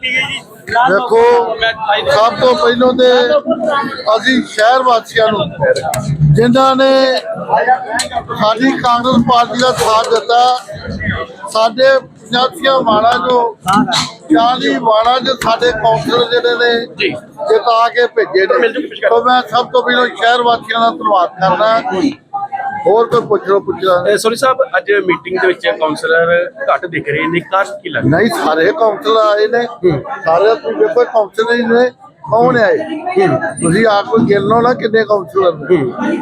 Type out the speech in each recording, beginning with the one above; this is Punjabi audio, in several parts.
ਕੀਤੀ ਗਈ ਜੀ। ਦੇਖੋ ਸਭ ਤੋਂ ਪਹਿਲਾਂ ਤੇ ਅਸੀਂ ਸ਼ਹਿਰ ਵਾਸੀਆਂ ਨੂੰ ਜਿਨ੍ਹਾਂ ਨੇ ਸਾਡੀ ਕਾਂਗਰਸ ਪਾਰਟੀ ਦਾ ਸਾਥ ਦਿੱਤਾ ਸਾਡੇ 85 ਵਾਣਾ ਜੋ 40 ਵਾਣਾ ਜੋ ਸਾਡੇ ਕੌਂਸਲਰ ਜਿਹੜੇ ਨੇ ਜੀ। ਜਿਤਾ ਕੇ ਭੇਜੇ ਨੇ। ਤਾਂ ਮੈਂ ਸਭ ਤੋਂ ਪਹਿਲਾਂ ਸ਼ਹਿਰ ਵਾਸੀਆਂ ਦਾ ਧੰਨਵਾਦ ਕਰਦਾ। ਹੋਰ ਕੋਈ ਪੁੱਛ ਲਓ ਪੁੱਛਣਾ ਸੋਰੀ ਸਾਹਿਬ ਅੱਜ ਮੀਟਿੰਗ ਦੇ ਵਿੱਚ ਕਾਉਂਸਲਰ ਘੱਟ ਦਿਖ ਰਹੇ ਨੇ ਕਾਰਨ ਕੀ ਲੱਗਦਾ? ਨਹੀਂ ਸਾਰੇ ਕਾਉਂਸਲਰ ਆਏ ਨੇ। ਸਾਰੇ ਤੁਸੀਂ ਵੇਖੋ ਕਾਉਂਸਲਰ ਹੀ ਨੇ। ਕੌਣ ਆਏ ਤੁਸੀਂ ਆਪ ਕੋਈ ਗਿਣ ਲਓ ਨਾ ਕਿੰਨੇ ਕਾਉਂਸਲਰ ਨੇ।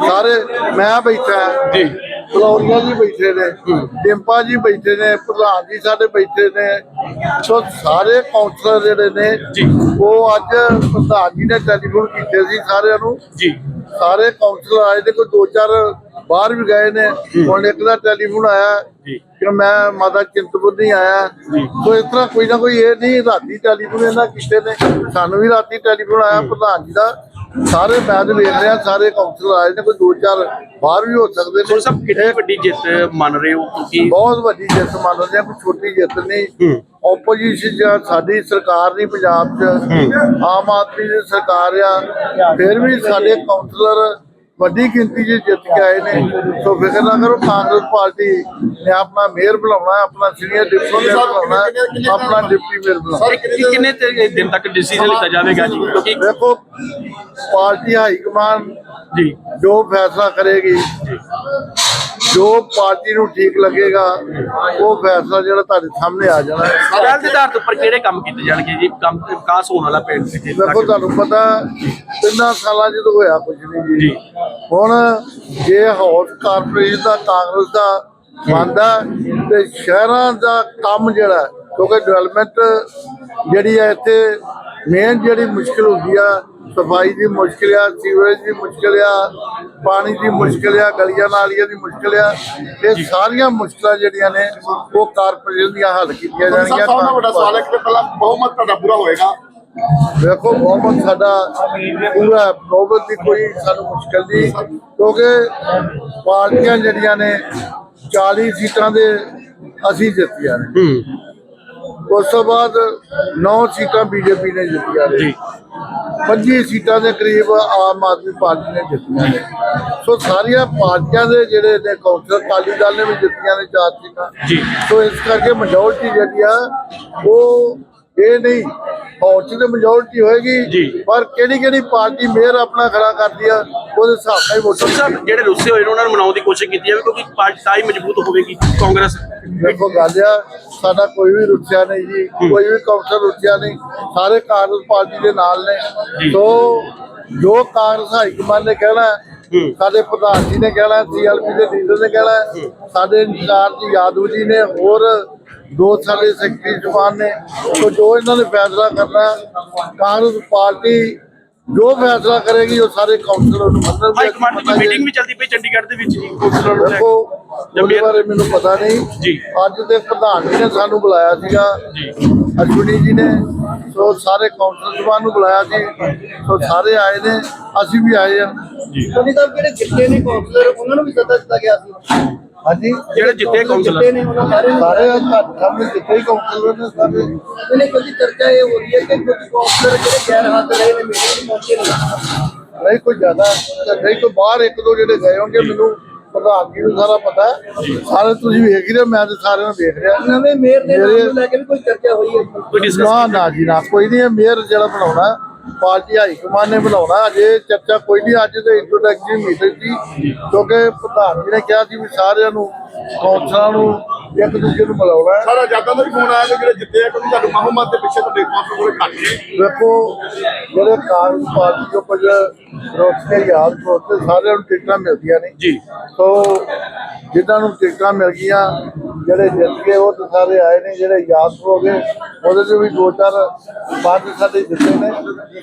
ਸਾਰੇ ਮੈਂ ਬੈਠਾ ਜੀ। ਫਲੋਰੀਆ ਜੀ ਬੈਠੇ ਨੇ। ਡਿੰਪਾ ਜੀ ਬੈਠੇ ਨੇ। ਪ੍ਰਧਾਨ ਜੀ ਸਾਡੇ ਬੈਠੇ ਨੇ। ਸੋ ਸਾਰੇ ਕਾਉਂਸਲਰ ਜਿਹੜੇ ਨੇ। ਉਹ ਅੱਜ ਪ੍ਰਧਾਨ ਜੀ ਨੇ ਟੈਲੀਫੋਨ ਕੀਤੇ ਸੀ ਸਾਰਿਆਂ ਨੂੰ। ਜੀ। ਸਾਰੇ ਕਾਉਂਸਲਰ ਆਏ ਤੇ ਕੋਈ ਦੋ ਚਾਰ ਬਾਹਰ ਵੀ ਗਏ ਨੇ। ਹੁਣ ਇੱਕ ਦਾ ਟੈਲੀਫੋਨ ਆਇਆ ਕਿ ਮੈਂ ਮਾਤਾ ਚਿੰਤਪੁਰਨੀ ਆਇਆ। ਸੋ ਇਸ ਤਰ੍ਹਾਂ ਕੋਈ ਨਾ ਕੋਈ ਇਹ ਨਹੀਂ ਰਾਤੀ ਟੈਲੀਫੋਨ ਇਹਨਾਂ ਕੀਤੇ ਨੇ। ਸਾਨੂੰ ਵੀ ਰਾਤੀ ਟੈਲੀਫੋਨ ਆਇਆ ਪ੍ਰਧਾਨ ਜੀ ਦਾ। ਸਾਰੇ ਮੈਚ ਵੇਖ ਰਹੇ ਆ ਸਾਰੇ ਕਾਉਂਸਲਰ ਆਏ ਨੇ ਕੋਈ ਦੋ ਚਾਰ ਬਾਹਰ ਵੀ ਹੋ ਸਕਦੇ ਸੋਰੀ ਸਾਹਿਬ ਕਿੰਨੀ ਵੱਡੀ ਜਿੱਤ ਮੰਨ ਰਹੇ ਹੋ ਕਿਉਂਕਿ ਬਹੁਤ ਵੱਡੀ ਜਿੱਤ ਮੰਨਦੇ ਆ ਕੋਈ ਛੋਟੀ ਜਿੱਤ ਨਹੀਂ। ਆਪੋਜੀਸ਼ਨ ਜਾਂ ਸਾਡੀ ਸਰਕਾਰ ਨਹੀਂ ਪੰਜਾਬ 'ਚ ਆਮ ਆਦਮੀ ਦੀ ਸਰਕਾਰ ਆ ਫਿਰ ਵੀ ਸਾਡੇ ਕਾਉਂਸਲਰ ਵੱਡੀ ਗਿਣਤੀ 'ਚ ਜਿੱਤ ਕੇ ਆਏ ਨੇ। ਸੋ ਫਿਕਰ ਨਾ ਕਰੋ ਕਾਂਗਰਸ ਪਾਰਟੀ ਨੇ ਆਪਣਾ ਮੇਅਰ ਬਣਾਉਣਾ ਆਪਣਾ ਸੀਨੀਅਰ ਡਿਪਟੀ ਮੇਅਰ ਬਣਾਉਣਾ ਆਪਣਾ ਡਿਪਟੀ ਮੇਅਰ ਬਣਾਉਣਾ ਕਿ ਕਿੰਨੇ ਤੇ- ਦਿਨ ਤੱਕ ਡਿਸੀਜਨ ਲਿੱਤਾ ਜਾਵੇਗਾ ਜੀ? ਕਿਉਂਕਿ ਦੇਖੋ ਪਾਰਟੀ ਹਾਈ ਕਮਾਂਡ ਜੀ। ਜੋ ਫੈਸਲਾ ਕਰੇਗੀ ਜੋ ਪਾਰਟੀ ਨੂੰ ਠੀਕ ਲੱਗੇਗਾ ਉਹ ਫੈਸਲਾ ਜਿਹੜਾ ਤੁਹਾਡੇ ਸਾਹਮਣੇ ਆ ਜਾਣਾ। ਹੈ ਪਹਿਲ ਦੇ ਆਧਾਰ ਉੱਪਰ ਕਿਹੜੇ ਕੰਮ ਕੀਤੇ ਜਾਣਗੇ ਜੀ? ਕੰਮ ਵਿਕਾਸ ਹੋਣ ਵਾਲਾ ਪਿੰਡ ਵਿੱਚ ਦੇਖੋ ਤੁਹਾਨੂੰ ਪਤਾ ਤਿੰਨਾਂ ਸਾਲਾਂ ਜਦੋਂ ਹੋਇਆ ਕੁਝ ਨਹੀਂ ਜੀ। ਹੁਣ ਜੇ ਹਾਊਸ ਕਾਰਪੋਰੇਸ਼ਨ ਦਾ ਕਾਂਗਰਸ ਦਾ ਬੰਦਾ ਤੇ ਸ਼ਹਿਰਾਂ ਦਾ ਕੰਮ ਜਿਹੜਾ ਕਿਉਂਕਿ ਡਿਵੈਲਪਮੈਂਟ ਜਿਹੜੀ ਹੈ ਇੱਥੇ ਮੇਨ ਜਿਹੜੀ ਮੁਸ਼ਕਲ ਹੁੰਦੀ ਆ ਸਫ਼ਾਈ ਦੀ ਮੁਸ਼ਕਲ ਆ ਸੀਵਰੇਜ ਦੀ ਮੁਸ਼ਕਲ ਆ ਪਾਣੀ ਦੀ ਮੁਸ਼ਕਲ ਆ ਗਲੀਆਂ ਨਾਲੀਆਂ ਦੀ ਮੁਸ਼ਕਲ ਆ। ਇਹ ਸਾਰੀਆਂ ਮੁਸ਼ਕਲਾਂ ਜਿਹੜੀਆਂ ਨੇ ਉਹ ਕਾਰਪੋਰੇਸ਼ਨ ਦੀਆਂ ਹੱਲ ਕੀਤੀਆਂ ਸਭ ਜਾਣਗੀਆਂ। ਤੋਂ ਵੱਡਾ ਸਵਾਲ ਹੈ ਕਿ ਪਹਿਲਾਂ ਬਹੁਮਤ ਤੁਹਾਡਾ ਪੂਰਾ ਹੋਏਗਾ। ਵੇਖੋ ਬਹੁਤ ਸਾਡਾ ਪੂਰਾ ਹੈ, ਬਹੁਮਤ ਦੀ ਕੋਈ ਸਾਨੂੰ ਮੁਸ਼ਕਲ ਨਹੀਂ ਕਿਉਂਕਿ ਪਾਰਟੀਆਂ ਜਿਹੜੀਆਂ ਨੇ 40 ਸੀਟਾਂ ਦੇ ਅਸੀਂ ਜਿੱਤੀਆਂ ਨੇ। ਹੂੰ। ਉਸ ਤੋਂ ਬਾਅਦ 9 ਸੀਟਾਂ ਬੀਜੇਪੀ ਨੇ ਜਿੱਤੀਆਂ ਨੇ। ਜੀ। 25 ਸੀਟਾਂ ਦੇ ਕਰੀਬ ਆਮ ਆਦਮੀ ਪਾਰਟੀ ਨੇ ਜਿੱਤੀਆਂ ਨੇ। ਸੋ ਸਾਰੀਆਂ ਪਾਰਟੀਆਂ ਦੇ ਜਿਹੜੇ ਨੇ ਕੌਂਸਲ ਅਕਾਲੀ ਦਲ ਨੇ ਵੀ ਜਿੱਤੀਆਂ ਨੇ ਚਾਰ ਸੀਟਾਂ। ਜੀ। ਸੋ ਇਸ ਕਰਕੇ ਮੈਜੋਰਟੀ ਜਿਹੜੀ ਆ ਉਹ ਇਹ ਨਹੀਂ ਫੌਜ ਦੀ ਮੈਜੋਰਟੀ ਹੋਏਗੀ। ਪਰ ਕਿਹੜੀ ਕਿਹੜੀ ਪਾਰਟੀ ਮੇਅਰ ਆਪਣਾ ਖੜਾ ਕਰਦੀ ਆ ਉਹਦੇ ਹਿਸਾਬ ਨਾਲ ਹੀ ਵੋਟਾਂ ਜਿਹੜੇ ਰੁੱਸੇ ਹੋਏ ਨੇ ਉਹਨਾਂ ਨੂੰ ਮਨਾਉਣ ਦੀ ਕੋਸ਼ਿਸ਼ ਕੀਤੀ ਜਾਵੇ ਕਿਉਂਕਿ ਪਾਰਟੀ ਤਾਂ ਹੀ ਮਜ਼ਬੂਤ ਹੋਵੇਗੀ ਕਾਂਗਰਸ। ਦੇਖੋ ਗੱਲ ਆ ਸਾਡਾ ਕੋਈ ਵੀ ਰੁੱਸਿਆ ਨਹੀਂ ਜੀ ਕੋਈ ਵੀ ਕੌਂਸਲ ਰੁੱਸਿਆ ਨਹੀਂ ਸਾਰੇ ਕਾਂਗਰਸ ਪਾਰਟੀ ਦੇ ਨਾਲ। ਨੇ ਸੋ ਜੋ ਕਾਂਗਰਸ ਹਾਈ ਕਮਾਂਡ ਨੇ ਕਹਿਣਾ। ਸਾਡੇ ਪ੍ਰਧਾਨ ਜੀ ਨੇ ਕਹਿਣਾ ਸੀਐਲਪੀ ਦੇ ਲੀਡਰ ਨੇ ਕਹਿਣਾ ਸਾਡੇ ਇੰਚਾਰਜ ਯਾਦਵ ਜੀ ਨੇ ਹੋਰ ਦੋ ਸਾਡੇ ਸੈਕਟਰੀ ਜਵਾਨ ਨੇ ਸੋ ਜੋ ਇਹਨਾਂ ਨੇ ਫੈਸਲਾ ਕਰਨਾ ਕਾਂਗਰਸ ਪਾਰਟੀ ਜੋ ਫੈਸਲਾ ਕਰੇਗੀ ਉਹ ਸਾਰੇ ਕਾਉਂਸਲਰ ਨੂੰ ਹਾਈ ਕਮਾਂਡ ਦੀ ਮੀਟਿੰਗ ਵੀ ਚੱਲਦੀ ਪਈ ਚੰਡੀਗੜ੍ਹ ਦੇ ਵਿੱਚ ਜੀ ਕਾਉਂਸਲਰ ਨੂੰ ਲੈ ਦੇਖੋ ਕੇ। ਉਹਦੇ ਬਾਰੇ ਮੈਨੂੰ ਪਤਾ ਨਹੀਂ। ਜੀ। ਅੱਜ ਦੇ ਪ੍ਰਧਾਨ ਜੀ ਨੇ ਸਾਨੂੰ ਬੁਲਾਇਆ ਸੀਗਾ। ਜੀ। ਅਸ਼ਵਨੀ ਜੀ ਨੇ ਸੋ ਸਾਰੇ ਕਾਉਂਸਲ ਜਵਾਨ ਨੂੰ ਬੁਲਾਇਆ ਸੀ। ਸੋ ਸਾਰੇ ਆਏ ਨੇ ਅਸੀਂ ਵੀ ਆਏ ਆ ਜੀ। ਸੋਨੀ ਸਾਹਿਬ ਜਿਹੜੇ ਜਿੱਤੇ ਨੇ ਕਾਉਂਸਲਰ ਉਹਨਾਂ ਨੂੰ ਵੀ ਸੱਦਾ ਦਿੱਤਾ ਗਿਆ ਸੀ। ਹਾਂਜੀ। ਜਿਹੜੇ ਜਿੱਤੇ ਕਾਉਂਸਲਰ ਜਿੱਤੇ ਨੇ ਉਹਨਾਂ ਸਾਰੇ। ਨੂੰ ਸਾਰੇ ਤੁਹਾਡੇ ਸਾਹਮਣੇ ਜਿੱਥੇ ਹੀ ਕਾਉਂਸਲਰ ਨੇ ਸਾਰੇ। ਇਹਨੇ ਕਦੀ ਚਰਚਾ ਇਹ ਹੋ ਰਹੀ ਹੈ ਕਿ ਕੁਝ ਕਾਉਂਸਲਰ ਜਿਹੜੇ ਗੈਰ ਹਾਜ਼ਰ ਰਹੇ ਨੇ ਮੀਟਿੰਗ ਵਿੱਚ ਪਹੁੰਚੇ ਨਹੀਂ ਨਹੀਂ ਕੋਈ ਜ਼ਿਆਦਾ ਨਹੀਂ ਕੋਈ ਬਾਹਰ ਇੱਕ ਦੋ ਜਿਹੜੇ ਗਏ ਹੋਣਗੇ ਮੈਨੂੰ ਪ੍ਰਧਾਨ ਜੀ ਨੂੰ ਸਾਰਾ ਪਤਾ ਹੈ। ਸਾਰੇ ਤੁਸੀਂ ਵੇਖ ਹੀ ਰਹੇ ਹੋ, ਮੈਂ ਤੇ ਸਾਰਿਆਂ ਨੂੰ ਵੇਖ ਰਿਹਾ। ਨਵੇਂ ਮੇਅਰ ਦੇ ਨਾਮ ਮੇਰੇ- ਨੂੰ ਲੈ ਕੇ ਵੀ ਕੋਈ ਚਰਚਾ ਹੋਈ ਹੈ ਕੋਈ ਡਿਸਕਸ ਨਾ ਨਾ ਜੀ ਨਾ ਕੋਈ ਨਹੀਂ ਮੇਅਰ ਜਿਹੜਾ ਬਣਾਉਣਾ ਪਾਰਟੀ ਹਾਈ ਕਮਾਂਡ ਨੇ ਬਣਾਉਣਾ ਅਜੇ ਚਰਚਾ ਕੋਈ ਨਹੀਂ ਅੱਜ ਦੇ ਇੰਟਰੋਡਕਟਰੀ ਮੀਟਿੰਗ ਸੀ ਕਿਉਂਕਿ ਪ੍ਰਧਾਨ ਜੀ ਨੇ ਕਿਹਾ ਸੀ ਵੀ ਸਾਰਿਆਂ ਨੂੰ ਕੌਂਸਲਰਾਂ ਨੂੰ ਇੱਕ ਦੂਜੇ ਨੂੰ ਮਿਲਾਉਣਾ। ਸਾਰਾ ਜਾਤਾਂ ਦਾ ਵੀ ਫੋਨ ਆਇਆ ਕਿ ਜਿਹੜੇ ਜਿੱਤੇ ਆ ਕਿਉਂਕਿ ਤੁਹਾਨੂੰ ਬਹੁਮਤ ਦੇ ਪਿੱਛੇ ਤੁਹਾਡੇ ਕੌਂਸਲ ਕੋਲੇ ਘੱਟ ਨੇ। ਵੇਖੋ ਜਿਹੜੇ ਕਾਂਗਰਸ ਪਾਰਟੀ ਤੋਂ ਕੁਝ ਰੋਟੀਆਂ ਯਾਦ ਦੋਸਤ ਸਾਰਿਆਂ ਨੂੰ ਟਿਕਟਾਂ ਮਿਲਦੀਆਂ ਨੇ। ਜੀ। ਸੋ ਜਿਨ੍ਹਾਂ ਨੂੰ ਟਿਕਟਾਂ ਮਿਲ ਗਈਆਂ ਜਿਹੜੇ ਜਿੱਤ ਗਏ ਉਹ ਤਾਂ ਸਾਰੇ ਆਏ ਨੇ ਜਿਹੜੇ ਯਾਦ ਹੋ ਗਏ ਉਹਦੇ ਚ ਵੀ ਦੋ ਚਾਰ ਪੰਜ ਸਾਡੇ ਜਿੱਤੇ ਨੇ।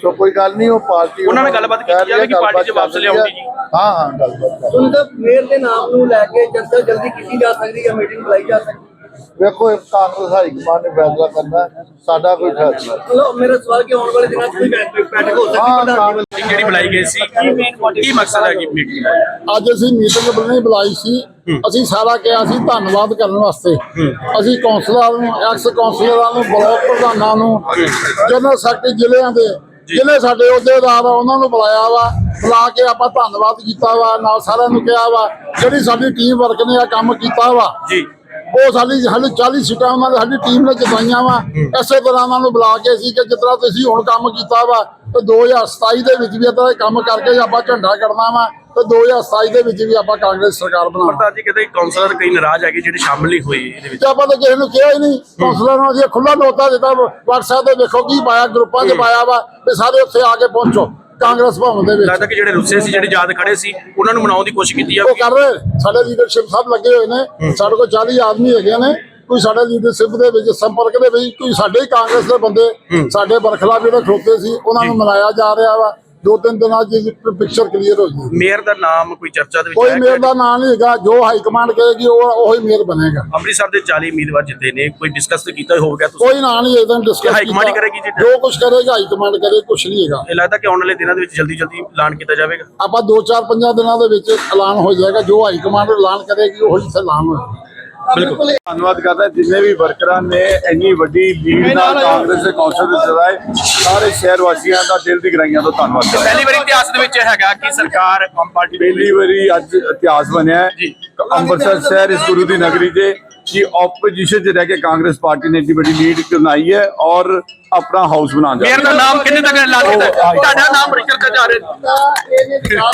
ਸੋ ਕੋਈ ਗੱਲ ਨਹੀਂ ਉਹ ਪਾਰਟੀ ਉਹਨਾਂ ਨਾਲ ਗੱਲਬਾਤ ਕੀਤੀ ਜਾਵੇ ਕਿ ਪਾਰਟੀ 'ਚ ਵਾਪਸ ਲਿਆਉਣ ਦੀ ਜੀ। ਹਾਂ ਹਾਂ ਗੱਲਬਾਤ ਸਾਹਿਬ ਮੇਅਰ ਦੇ ਨਾਮ ਨੂੰ ਲੈ ਕੇ ਚਰਚਾ ਜਲਦੀ ਕੀਤੀ ਜਾ ਸਕਦੀ ਹੈ ਮੀਟਿੰਗ ਬੁਲਾਈ ਜਾ ਸਕਦੀ ਹੈ। ਵੇਖੋ ਇਹ ਕਾਂਗਰਸ ਹਾਈ ਕਮਾਂਡ ਨੇ ਫੈਸਲਾ ਕਰਨਾ ਸਾਡਾ ਕੋਈ ਫੈਸਲਾ ਨਹੀਂ। ਮਤਲਬ ਮੇਰਾ ਸਵਾਲ ਕਿ ਆਉਣ ਵਾਲੇ ਦਿਨਾਂ 'ਚ ਕੋਈ ਬੈਠ ਬੈਠਕ ਹੋ ਸਕਦੀ ਹਾਂ ਜਿਹੜੀ ਬੁਲਾਈ ਗਈ ਸੀ? ਕੀ ਕੀ ਮਕਸਦ ਹੈ ਕਿ ਮੀਟਿੰਗ ਦਾ? ਅੱਜ ਅਸੀਂ ਮੀਟਿੰਗ ਬੁਲਾਈ ਬੁਲਾਈ ਸੀ। ਅਸੀਂ ਸਾਰਾ ਕਿਹਾ ਸੀ ਧੰਨਵਾਦ ਕਰਨ ਵਾਸਤੇ। ਅਸੀਂ ਕੌਂਸਲਰਾਂ ਨੂੰ ਐਕਸ ਕੌਂਸਲਰਾਂ ਨੂੰ ਬਲਾਕ ਪ੍ਰਧਾਨਾਂ ਨੂੰ ਜਨਰਲ ਸੈਕਟਰੀ ਜ਼ਿਲ੍ਹਿਆਂ ਦੇ ਜ਼ਿਲ੍ਹੇ ਸਾਡੇ ਅਹੁਦੇਦਾਰ ਆ ਉਹਨਾਂ ਨੂੰ ਬੁਲਾਇਆ ਵਾ। ਬੁਲਾ ਕੇ ਆਪਾਂ ਧੰਨਵਾਦ ਕੀਤਾ ਵਾ ਨਾਲ ਸਾਰਿਆਂ ਨੂੰ ਕਿਹਾ ਵਾ ਜਿਹੜੀ ਸਾਡੀ ਟੀਮ ਵਰਕ ਨੇ ਆ ਕੰਮ ਕੀਤਾ ਵਾ। ਜੀ। ਉਹ ਸਾਡੀ ਸਾਡੀ 40 ਸੀਟਾਂ ਉਹਨਾਂ ਨੇ ਸਾਡੀ ਟੀਮ ਨੇ ਜਿਤਾਈਆਂ ਵਾ। ਇਸੇ ਤਰ੍ਹਾਂ ਉਹਨਾਂ ਨੂੰ ਬੁਲਾ ਕੇ ਸੀ ਕਿ ਤਰ੍ਹਾਂ ਤੁਸੀਂ ਹੁਣ ਕੰਮ ਕੀਤਾ ਵਾ ਤੇ 2027 ਦੇ ਵਿੱਚ ਵੀ ਇਦਾਂ ਕੰਮ ਕਰਕੇ ਆਪਾਂ ਝੰਡਾ ਕੱਢਣਾ ਵਾ ਤੇ 2027 ਦੇ ਵਿੱਚ ਵੀ ਆਪਾਂ ਕਾਂਗਰਸ ਸਰਕਾਰ ਬਣਾਵਾਂਗੇ ਪ੍ਰਧਾਨ ਜੀ ਕਹਿੰਦੇ ਕਾਉਂਸਲਰ ਕਈ ਨਾਰਾਜ਼ ਹੈਗੇ ਜਿਹੜੇ ਸ਼ਾਮਲ ਨਹੀਂ ਹੋਏ ਇਹਦੇ ਵਿੱਚ। ਤੇ ਆਪਾਂ ਤਾਂ ਕਿਸੇ ਨੂੰ ਕਿਹਾ ਹੀ ਨਹੀਂ ਕੌਂਸਲਰ ਨੂੰ ਅਸੀਂ ਖੁੱਲਾ ਨੋਟਾ ਦਿੱਤਾ WhatsApp ਤੇ ਦੇਖੋ ਕੀ ਪਾਇਆ ਗਰੁੱਪਾਂ 'ਚ ਪਾਇਆ ਵਾ ਵੀ ਸਾਰੇ ਉੱਥੇ ਆ ਕੇ ਪਹੁੰਚੋ। ਕਾਂਗਰਸ ਭਵਨ ਦੇ ਵਿੱਚ। ਲੱਗਦਾ ਕਿ ਜਿਹੜੇ ਰੁੱਸੇ ਸੀ ਜਿਹੜੇ ਯਾਦ ਖੜੇ ਸੀ ਉਹਨਾਂ ਨੂੰ ਮਨਾਉਣ ਦੀ ਕੋਸ਼ਿਸ਼ ਕੀਤੀ ਉਹ ਜਾਵੇ ਕਰ ਰਹੇ। ਸਾਡੇ ਲੀਡਰਸ਼ਿਪ ਸਭ ਲੱਗੇ ਹੋਏ ਨੇ। ਸਾਡੇ ਕੋਲ 40 ਆਦਮੀ ਹੈਗੇ ਨੇ। ਕੋਈ ਸਾਡੇ ਲੀਡਰਸ਼ਿਪ ਦੇ ਵਿੱਚ ਸੰਪਰਕ ਦੇ ਵਿੱਚ ਕੋਈ ਸਾਡੇ ਹੀ ਕਾਂਗਰਸ ਦੇ ਬੰਦੇ ਸਾਡੇ ਬਰਖਲਾਫ ਜਿਹੜੇ ਖਲੋਤੇ ਸੀ ਉਹਨਾਂ ਨੂੰ ਮਨਾਇਆ ਜਾ ਰਿਹਾ ਵਾ। ਦੋ ਤਿੰਨ ਦਿਨਾਂ 'ਚ ਪਿਕਚਰ ਕਲੀਅਰ ਹੋ ਜਾਊਗੀ। ਮੇਅਰ ਦਾ ਨਾਮ ਕੋਈ ਚਰਚਾ ਦੇ ਵਿੱਚ ਕੋਈ ਮੇਅਰ ਦਾ ਨਾਂ ਨਹੀਂ ਹੈਗਾ ਜੋ ਹਾਈ ਕਮਾਂਡ ਕਹੇਗੀ ਉਹ ਉਹੀ ਮੇਅਰ ਬਣੇਗਾ। ਅੰਮ੍ਰਿਤਸਰ ਦੇ 40 ਉਮੀਦਵਾਰ ਜਿੱਤੇ ਨੇ ਕੋਈ ਡਿਸਕਸ ਤਾਂ ਕੀਤਾ ਹੋਵੇਗਾ ਤੁਸੀਂ? ਕੋਈ ਨਾਂ ਨਹੀਂ ਇਦਾਂ ਡਿਸਕਸ ਹਾਈ ਕਮਾਂਡ ਕਰੇਗੀ ਜੀ? ਜੋ ਕੁਝ ਕਰੇਗਾ ਹਾਈ ਕਮਾਂਡ ਕਰੇ ਕੁਝ ਨਹੀਂ ਹੈਗਾ। ਇਹ ਲੱਗਦਾ ਕਿ ਆਉਣ ਵਾਲੇ ਦਿਨਾਂ ਦੇ ਵਿੱਚ ਜਲਦੀ ਜਲਦੀ ਐਲਾਨ ਕੀਤਾ ਜਾਵੇਗਾ। ਆਪਾਂ 2-4 ਪੰਜਾਂ ਦਿਨਾਂ ਦੇ ਵਿੱਚ ਐਲਾਨ ਹੋ ਜਾਏਗਾ ਜੋ ਹਾਈ ਕਮਾਂਡ ਐਲਾਨ ਕਰੇਗੀ ਉਹੀ ਐਲਾਨ ਹੋਏਗਾ। ਬਿਲਕੁਲ। ਧੰਨਵਾਦ ਕਰਦਾ ਜਿੰਨੇ ਵੀ ਵਰਕਰਾਂ ਨੇ ਇੰਨੀ ਵੱਡੀ ਲੀਡ ਨਾਲ ਕਾਂਗਰਸ ਦੇ ਕੌਂਸਲ ਦੇ ਸਦਾਏ ਸਾਰੇ ਸ਼ਹਿਰ ਵਾਸੀਆਂ ਦਾ ਦਿਲ ਦੀ ਗਰਾਈਆਂ ਤੋਂ ਧੰਨਵਾਦ ਕਰਦਾ। ਪਹਿਲੀ ਵਾਰੀ ਇਤਿਹਾਸ ਦੇ ਵਿੱਚ ਹੈਗਾ ਕਿ ਸਰਕਾਰ ਆਮ ਪਾਰਟੀ ਪਹਿਲੀ ਵਾਰੀ ਅੱਜ ਇਤਿਹਾਸ ਬਣਿਆ ਹੈ। ਜੀ। ਅੰਮ੍ਰਿਤਸਰ ਸ਼ਹਿਰ ਇਸ ਗੁਰੂ ਦੀ ਨਗਰੀ ਦੇ ਕਿ ਆਪੋਜੀਸ਼ਨ 'ਚ ਰਹਿ ਕੇ ਕਾਂਗਰਸ ਪਾਰਟੀ ਨੇ ਏਡੀ ਵੱਡੀ ਲੀਡ ਬਣਾਈ ਹੈ ਔਰ ਆਪਣਾ ਹਾਊਸ ਬਣਾਉਣ ਜਾ ਦਾ ਨਾਮ ਕਿੰਨੇ ਤੱਕ ਕੀਤਾ ਹੈ? ਤੁਹਾਡਾ ਨਾਮ ਰਿਕਰ ਕਰ ਜਾ ਰਿਹਾ